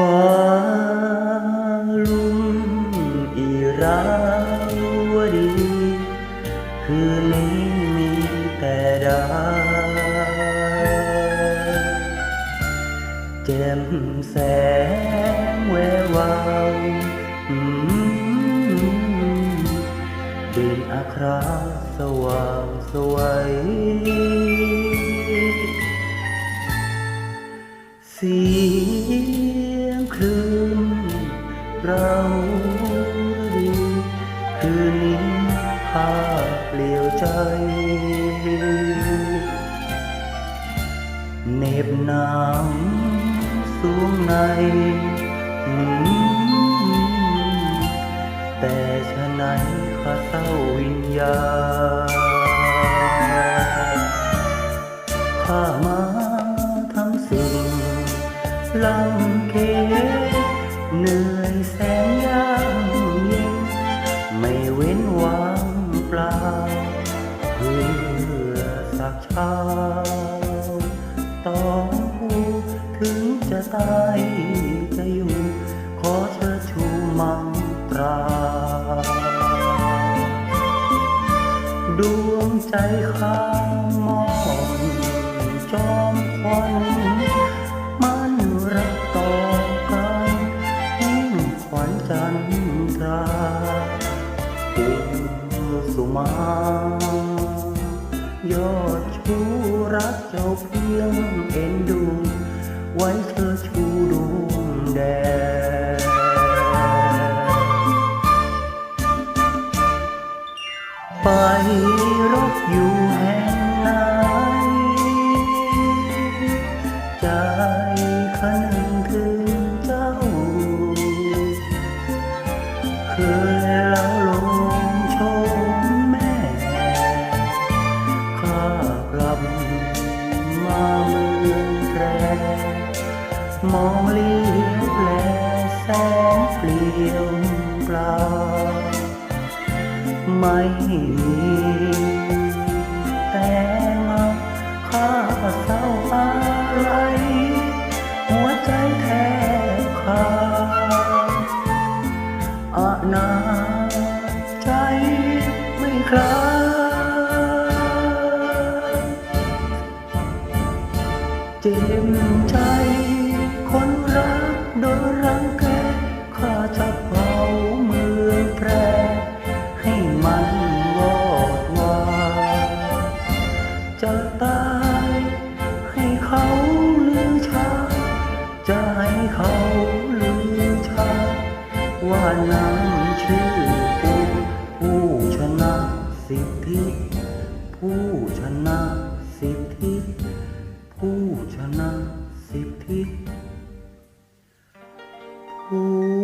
ฟ้าลุ่มอีราวัดี คืนนี้มีแต่ดาเจ็มแสงแวววาวดินอัคราสว่างสวยสีาเปลี่ยวใจเหน็บหนาวสวงใน แต่ชะไหนข้าเศร้าวิญญาข้ามาทำสิ่งลำ ถึงจะตายจะอยู่ ขอเชิดชูมังตรา ดวงใจข้ามองจอมควันมันรักต่อกันยิ่งขวัญจันทราอุสุมายอดชูรักเจ้าเพียงเอ็นดู ไปรบอยู่แห่งไหนใจคันงถึงเจ้า เคยแล้วลงชมแม่ข้ากลับมาเมืองแกรมองเลี้ยวแลแสนเปลี่ยวเปล่า ไม่มีแต่เงาข้าเศร้าอะไรหัวใจแทบขาดอานาใจไม่คลายเจ็บใจ เขาลือชาว่านำชื่อป็ผู้ชนะสิทธิ ผู้ชนะสิทธิ ผู้ชนะสิทธิผู้